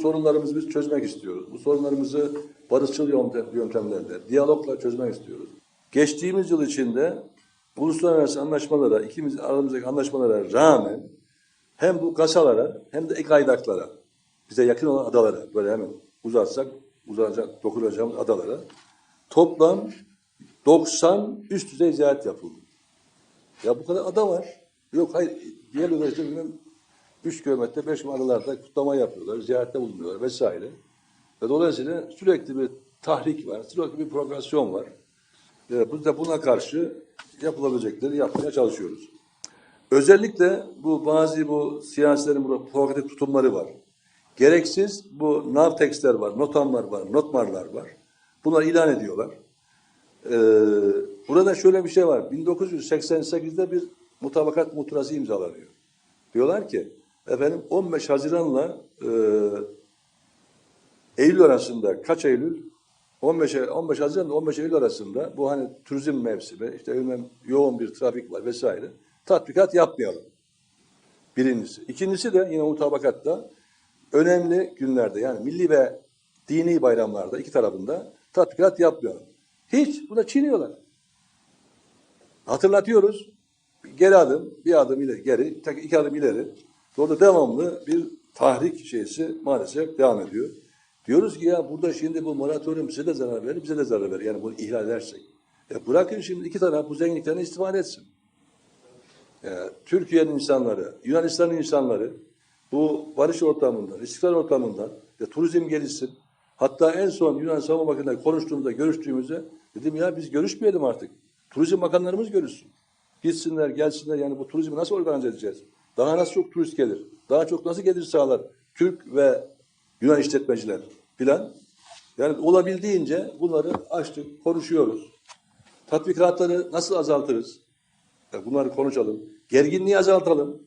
sorunlarımızı biz çözmek istiyoruz. Bu sorunlarımızı barışçıl yöntem- yöntemlerle, diyalogla çözmek istiyoruz. Geçtiğimiz yıl içinde uluslararası anlaşmalara, ikimiz aramızdaki anlaşmalara rağmen hem bu kasalara hem de ek aydaklara, bize yakın olan adalara, böyle hemen uzatsak, uzanacak, dokunacağımız adalara toplam 90 üst düzey ziyaret yapıldı. Ya bu kadar ada var. Yok hayır, diğer üniversite bilmem 3 kilometre, 5 adalarda kutlama yapıyorlar, ziyarette bulunuyorlar vesaire. Ve dolayısıyla sürekli bir tahrik var, sürekli bir provokasyon var. Ee, Biz de buna karşı yapılabilecekleri yapmaya çalışıyoruz. Özellikle bu bazı bu siyasilerin burada provokatif tutumları var. Gereksiz bu navtextler var, notamlar var, notmarlar var. Bunları ilan ediyorlar. Ee, burada şöyle bir şey var. 1988'de bir mutabakat muhtırası imzalanıyor. Diyorlar ki efendim 15 Haziran'la e, Eylül arasında kaç Eylül? 15 15 Haziran ile 15 Eylül arasında bu hani turizm mevsimi işte bilmem yoğun bir trafik var vesaire. Tatbikat yapmayalım. Birincisi. İkincisi de yine mutabakatta önemli günlerde yani milli ve dini bayramlarda iki tarafında tatbikat yapmayalım. Hiç buna çiğniyorlar. Hatırlatıyoruz. Geri adım, bir adım ileri, geri, iki adım ileri. Orada devamlı bir tahrik şeysi maalesef devam ediyor. Diyoruz ki ya burada şimdi bu moratorium size de zarar verir, bize de zarar verir. Yani bunu ihlal edersek. E bırakın şimdi iki taraf bu zenginliklerini istifade etsin. Ya, Türkiye'nin insanları, Yunanistan'ın insanları bu barış ortamından, istikrar ortamından ve turizm gelişsin. Hatta en son Yunan Savunma Bakanı'yla konuştuğumuzda, görüştüğümüzde dedim ya biz görüşmeyelim artık. Turizm bakanlarımız görüşsün. Gitsinler, gelsinler yani bu turizmi nasıl organize edeceğiz? Daha nasıl çok turist gelir? Daha çok nasıl gelir sağlar? Türk ve Yunan işletmeciler filan. Yani olabildiğince bunları açtık, konuşuyoruz. Tatbikatları nasıl azaltırız? Ya bunları konuşalım. Gerginliği azaltalım.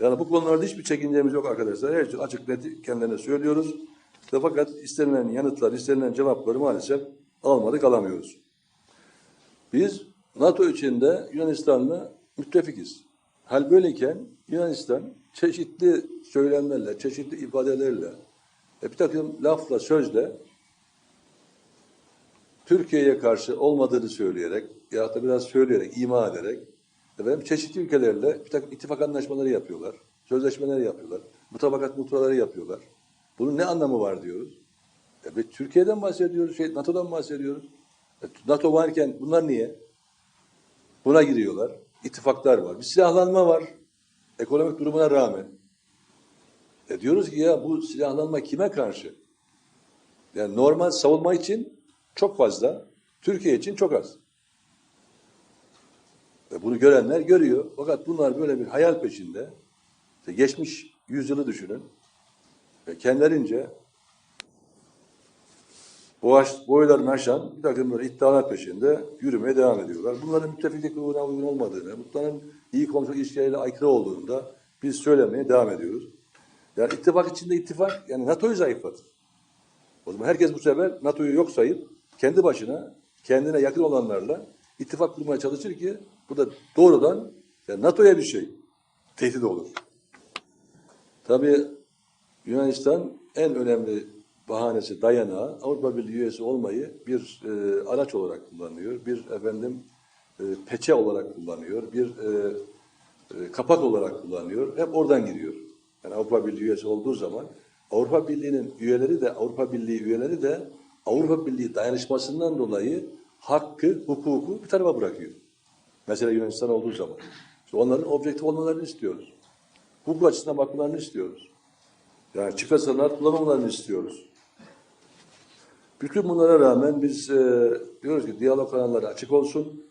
Yani bu konularda hiçbir çekincemiz yok arkadaşlar. Her şey açık net kendilerine söylüyoruz. Fakat istenilen yanıtlar, istenilen cevapları maalesef almadık, alamıyoruz. Biz NATO içinde Yunanistan'la müttefikiz. Hal böyleyken Yunanistan çeşitli söylemlerle, çeşitli ifadelerle, e, bir takım lafla, sözle Türkiye'ye karşı olmadığını söyleyerek ya da biraz söyleyerek, ima ederek efendim, çeşitli ülkelerle bir takım ittifak anlaşmaları yapıyorlar. Sözleşmeler yapıyorlar. Mutabakat mutraları yapıyorlar. Bunun ne anlamı var diyoruz. E, ve Türkiye'den bahsediyoruz, şey, NATO'dan bahsediyoruz. E, NATO varken bunlar niye? Buna giriyorlar. İttifaklar var. Bir silahlanma var. Ekonomik durumuna rağmen. E diyoruz ki ya bu silahlanma kime karşı? Yani normal savunma için çok fazla, Türkiye için çok az. Ve bunu görenler görüyor. Fakat bunlar böyle bir hayal peşinde. İşte geçmiş yüzyılı düşünün. Ve kendilerince boğaç, boylarını aşan bir takım böyle iddialar peşinde yürümeye devam ediyorlar. Bunların müttefiklik ruhuna uygun olmadığını, bunların iyi komşuluk ilişkileriyle aykırı olduğunu da biz söylemeye devam ediyoruz. Yani ittifak içinde ittifak, yani NATO'yu zayıflatır. O zaman herkes bu sefer NATO'yu yok sayıp kendi başına, kendine yakın olanlarla ittifak kurmaya çalışır ki bu da doğrudan yani NATO'ya bir şey tehdit olur. Tabii Yunanistan en önemli bahanesi, dayanağı Avrupa Birliği üyesi olmayı bir e, araç olarak kullanıyor. Bir efendim e, peçe olarak kullanıyor. Bir e, e, kapak olarak kullanıyor. Hep oradan giriyor. Yani Avrupa Birliği üyesi olduğu zaman Avrupa Birliği'nin üyeleri de Avrupa Birliği üyeleri de Avrupa Birliği dayanışmasından dolayı hakkı, hukuku bir tarafa bırakıyor. Mesela Yunanistan olduğu zaman. İşte onların objektif olmalarını istiyoruz. Hukuk açısından bakmalarını istiyoruz. Yani çift sınırlar kullanmamalarını istiyoruz. Bütün bunlara rağmen biz e, diyoruz ki diyalog kanalları açık olsun.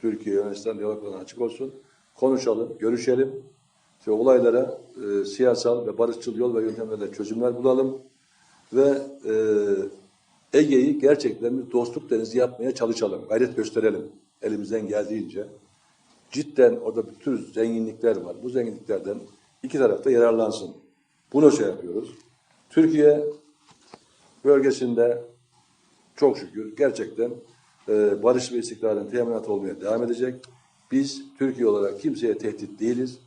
Türkiye, Yunanistan diyalog kanalları açık olsun. Konuşalım, görüşelim. İşte olaylara e, siyasal ve barışçıl yol ve yöntemlerle çözümler bulalım. Ve e, Ege'yi gerçekten bir dostluk denizi yapmaya çalışalım. Gayret gösterelim elimizden geldiğince. Cidden orada bir tür zenginlikler var. Bu zenginliklerden iki tarafta yararlansın. Bunu şey yapıyoruz. Türkiye bölgesinde çok şükür gerçekten e, barış ve istikrarın teminatı olmaya devam edecek. Biz Türkiye olarak kimseye tehdit değiliz.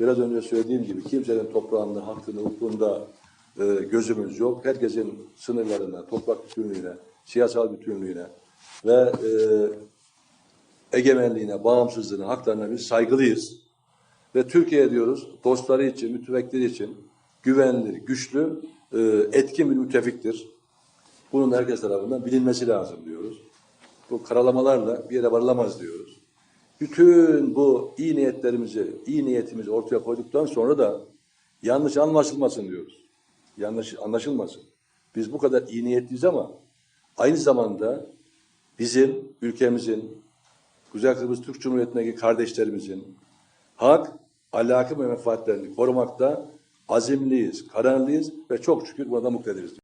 Biraz önce söylediğim gibi kimsenin toprağında, hakkında, hukukunda e, gözümüz yok. Herkesin sınırlarına, toprak bütünlüğüne, siyasal bütünlüğüne ve e, egemenliğine, bağımsızlığına, haklarına biz saygılıyız. Ve Türkiye diyoruz dostları için, müttefikleri için güvenilir, güçlü, e, etkin bir müttefiktir. Bunun herkes tarafından bilinmesi lazım diyoruz. Bu karalamalarla bir yere varılamaz diyoruz. Bütün bu iyi niyetlerimizi, iyi niyetimizi ortaya koyduktan sonra da yanlış anlaşılmasın diyoruz. Yanlış anlaşılmasın. Biz bu kadar iyi niyetliyiz ama aynı zamanda bizim ülkemizin, Kuzey Kıbrıs Türk Cumhuriyeti'ndeki kardeşlerimizin hak, ahlakı ve menfaatlerini korumakta azimliyiz, kararlıyız ve çok şükür buna muktediriz.